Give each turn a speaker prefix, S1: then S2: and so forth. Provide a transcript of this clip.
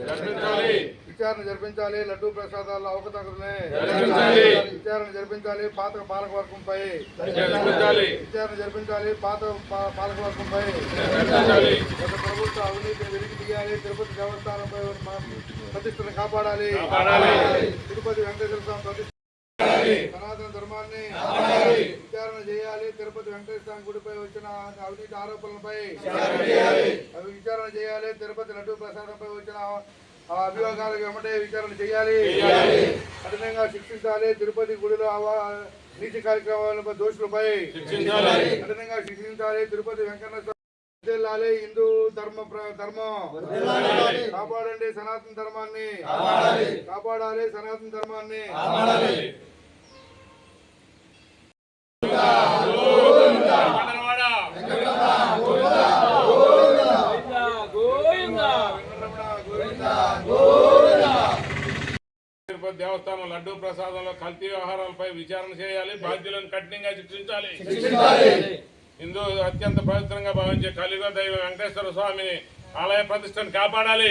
S1: విచారణ జరిపించాలి లడ్డూ ప్రసాదాల అవకతవకలనే.
S2: జరిపించాలి.
S1: విచారణ జరిపించాలి పాత పాలకవర్గంపై.
S2: జరిపించాలి.
S1: విచారణ జరిపించాలి పాత పా- పాలకవర్గంపై.
S2: జరిపించాలి.
S1: గత ప్రభుత్వ అవినీతిని వెలికి తీయాలి తిరుపతి దేవస్థానంపై ప్రతిష్టను కాపాడాలి. తిరుపతి వెంకటేశ్వర స్వామి ప్రతిష్ట సనాతన ధర్మాన్ని విచారణ చేయాలి తిరుపతి వెంకటేశ్వర స్వామి గుడిపై వచ్చిన అవినీతి ఆరోపణలపై. విచారణ చేయాలి. తిరుపతి లడ్డూ ప్రసాదంపై వచ్చిన ఆ అభియోగాలకు వెంబడే విచారణ చేయాలి. కఠినంగా శిక్షించాలి. తిరుపతి గుడిలో నీతి కార్యక్రమాలపై దోషులపై కఠినంగా శిక్షించాలి. తిరుపతి వెంకన్న వర్ధిల్లాలి హిందూ ధర్మ ధర్మం. కాపాడండి సనాతన ధర్మాన్ని. కాపాడాలి. సనాతన ధర్మాన్ని.
S2: తిరుపతి దేవస్థానం లడ్డూ ప్రసాదంలో కల్తీ వ్యవహారాలపై విచారణ చేయాలి బాధ్యులను కఠినంగా శిక్షించాలి. హిందూ అత్యంత పవిత్రంగా భావించే కలియుగ దైవం వెంకటేశ్వర స్వామిని ఆలయ ప్రతిష్టను కాపాడాలి.